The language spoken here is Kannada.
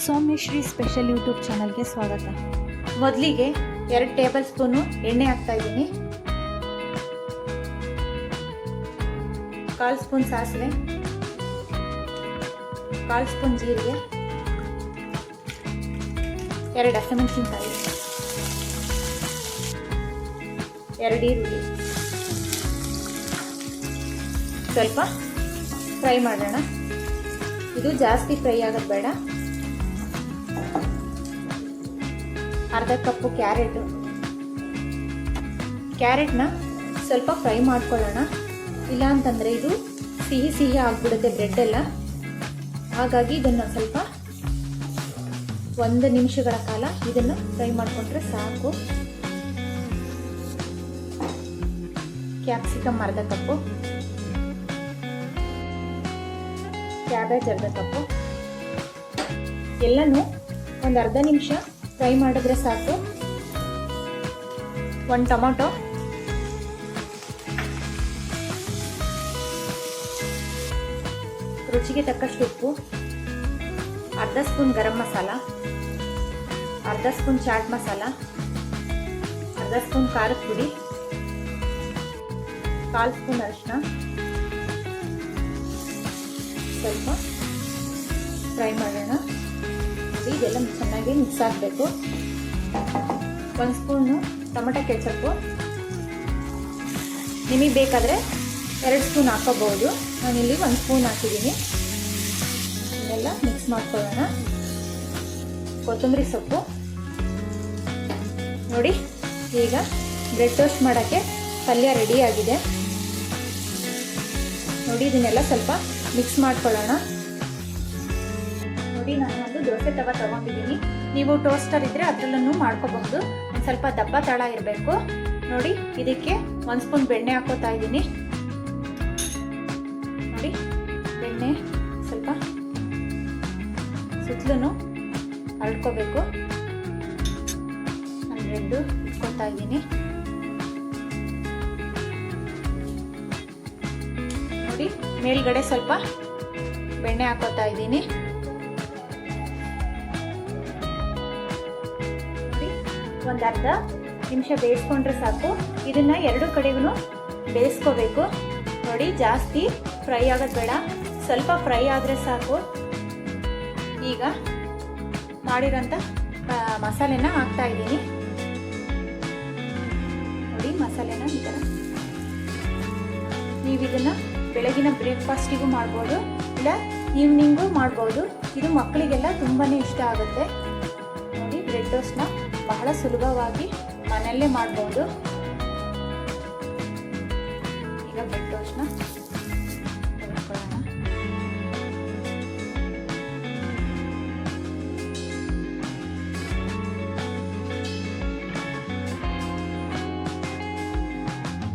ಸೌಮ್ಯಶ್ರೀ ಸ್ಪೆಷಲ್ ಯೂಟ್ಯೂಬ್ ಚಾನಲ್ಗೆ ಸ್ವಾಗತ. ಮೊದಲಿಗೆ ಎರಡು ಟೇಬಲ್ ಸ್ಪೂನು ಎಣ್ಣೆ ಹಾಕ್ತಾ ಇದ್ದೀನಿ. ಕಾಲು ಸ್ಪೂನ್ ಸಾಸಿವೆ. ಕಾಲು ಸ್ಪೂನ್ ಜೀರಿಗೆ. ಎರಡು ಹಸಿಮೆಣಸಿನ್ಕಾಯಿ. ಎರಡು ಈರುಳ್ಳಿ. ಸ್ವಲ್ಪ ಫ್ರೈ ಮಾಡೋಣ. ಇದು ಜಾಸ್ತಿ ಫ್ರೈ ಆಗೋದು ಬೇಡ. ಅರ್ಧ ಕಪ್ಪು ಕ್ಯಾರೆಟು. ಕ್ಯಾರೆಟ್ನ ಸ್ವಲ್ಪ ಫ್ರೈ ಮಾಡ್ಕೊಳ್ಳೋಣ. ಇಲ್ಲ ಅಂತಂದರೆ ಇದು ಸಿಹಿ ಸಿಹಿ ಆಗಿಬಿಡುತ್ತೆ ಬ್ರೆಡ್ ಎಲ್ಲ. ಹಾಗಾಗಿ ಇದನ್ನು ಸ್ವಲ್ಪ ಒಂದು ನಿಮಿಷಗಳ ಕಾಲ ಇದನ್ನು ಫ್ರೈ ಮಾಡಿಕೊಂಡ್ರೆ ಸಾಕು. ಕ್ಯಾಪ್ಸಿಕಮ್ ಅರ್ಧ ಕಪ್ಪು. ಕ್ಯಾಬೇಜ್ ಅರ್ಧ ಕಪ್ಪು. ಎಲ್ಲನೂ ಒಂದು ಅರ್ಧ ನಿಮಿಷ ಫ್ರೈ ಮಾಡಿದ್ರೆ ಸಾಕು. ಒಂದು ಟೊಮೊಟೊ. ರುಚಿಗೆ ತಕ್ಕಷ್ಟು ಉಪ್ಪು. ಅರ್ಧ ಸ್ಪೂನ್ ಗರಂ ಮಸಾಲ. ಅರ್ಧ ಸ್ಪೂನ್ ಚಾಟ್ ಮಸಾಲ. ಅರ್ಧ ಸ್ಪೂನ್ ಖಾರದ ಪುಡಿ. ಕಾಲು ಸ್ಪೂನ್ ಅರಿಶಿನ ಸ್ವಲ್ಪ ಫ್ರೈ ಮಾಡೋಣ. ಇದೆಲ್ಲ ಚೆನ್ನಾಗಿ ಮಿಕ್ಸ್ ಆಗಬೇಕು. ಒಂದು ಸ್ಪೂನು ಟೊಮೆಟೊ ಕೆಚಪ್ಪು. ನಿಮಗೆ ಬೇಕಾದರೆ ಎರಡು ಸ್ಪೂನ್ ಹಾಕೋಬಹುದು. ನಾನಿಲ್ಲಿ ಒಂದು ಸ್ಪೂನ್ ಹಾಕಿದ್ದೀನಿ. ಇದೆಲ್ಲ ಮಿಕ್ಸ್ ಮಾಡ್ಕೊಳ್ಳೋಣ. ಕೊತ್ತಂಬರಿ ಸೊಪ್ಪು. ನೋಡಿ, ಈಗ ಬ್ರೆಡ್ ಟೋಸ್ಟ್ ಮಾಡೋಕ್ಕೆ ಪಲ್ಯ ರೆಡಿ ಆಗಿದೆ. ನೋಡಿ, ಇದನ್ನೆಲ್ಲ ಸ್ವಲ್ಪ ಮಿಕ್ಸ್ ಮಾಡ್ಕೊಳ್ಳೋಣ. ನೋಡಿ, ನಾನು ದೋಸೆ ತವ ತಗೊಂಡಿದ್ದೀನಿ. ನೀವು ಟೋಸ್ಟರ್ ಇದ್ರೆ ಅದರಲ್ಲೂ ಮಾಡ್ಕೋಬಹುದು. ಒಂದು ಸ್ವಲ್ಪ ದಪ್ಪ ತಳ ಇರಬೇಕು. ನೋಡಿ, ಇದಕ್ಕೆ ಒಂದು ಸ್ಪೂನ್ ಬೆಣ್ಣೆ ಹಾಕೋತಾ ಇದ್ದೀನಿ. ನೋಡಿ, ಬೆಣ್ಣೆ ಸ್ವಲ್ಪ ಸುತ್ತಲೂ ಅರಳ್ಕೋಬೇಕು ನಾನು ಎರಡು ಇಟ್ಕೊತಾ ಇದ್ದೀನಿ. ನೋಡಿ, ಮೇಲ್ಗಡೆ ಸ್ವಲ್ಪ ಬೆಣ್ಣೆ ಹಾಕೋತಾ ಇದ್ದೀನಿ. ಒಂದು ಅರ್ಧ ನಿಮಿಷ ಬೇಯಿಸ್ಕೊಂಡ್ರೆ ಸಾಕು. ಇದನ್ನು ಎರಡು ಕಡೆಗೂ ಬೇಯಿಸ್ಕೋಬೇಕು. ನೋಡಿ, ಜಾಸ್ತಿ ಫ್ರೈ ಆಗೋದು ಬೇಡ. ಸ್ವಲ್ಪ ಫ್ರೈ ಆದರೆ ಸಾಕು. ಈಗ ಮಾಡಿರೋಂಥ ಮಸಾಲೆನ ಹಾಕ್ತಾ ಇದ್ದೀನಿ. ನೋಡಿ, ಮಸಾಲೆನ ಈ ಥರ ನೀವು ಇದನ್ನು ಬೆಳಗಿನ ಬ್ರೇಕ್ಫಾಸ್ಟಿಗೂ ಮಾಡ್ಬೋದು, ಇಲ್ಲ ಈವ್ನಿಂಗು ಮಾಡ್ಬೋದು. ಇದು ಮಕ್ಕಳಿಗೆಲ್ಲ ತುಂಬಾ ಇಷ್ಟ ಆಗುತ್ತೆ. ನೋಡಿ, ಬ್ರೆಡ್ ಟೋಸ್ಟ್ನ. ಬಹಳ ಸುಲಭವಾಗಿ ಮನೆಯಲ್ಲೇ ಮಾಡ್ಬೋದು. ಈಗ ಬೆಡ್ ಟೋಸ್ಟ್ನ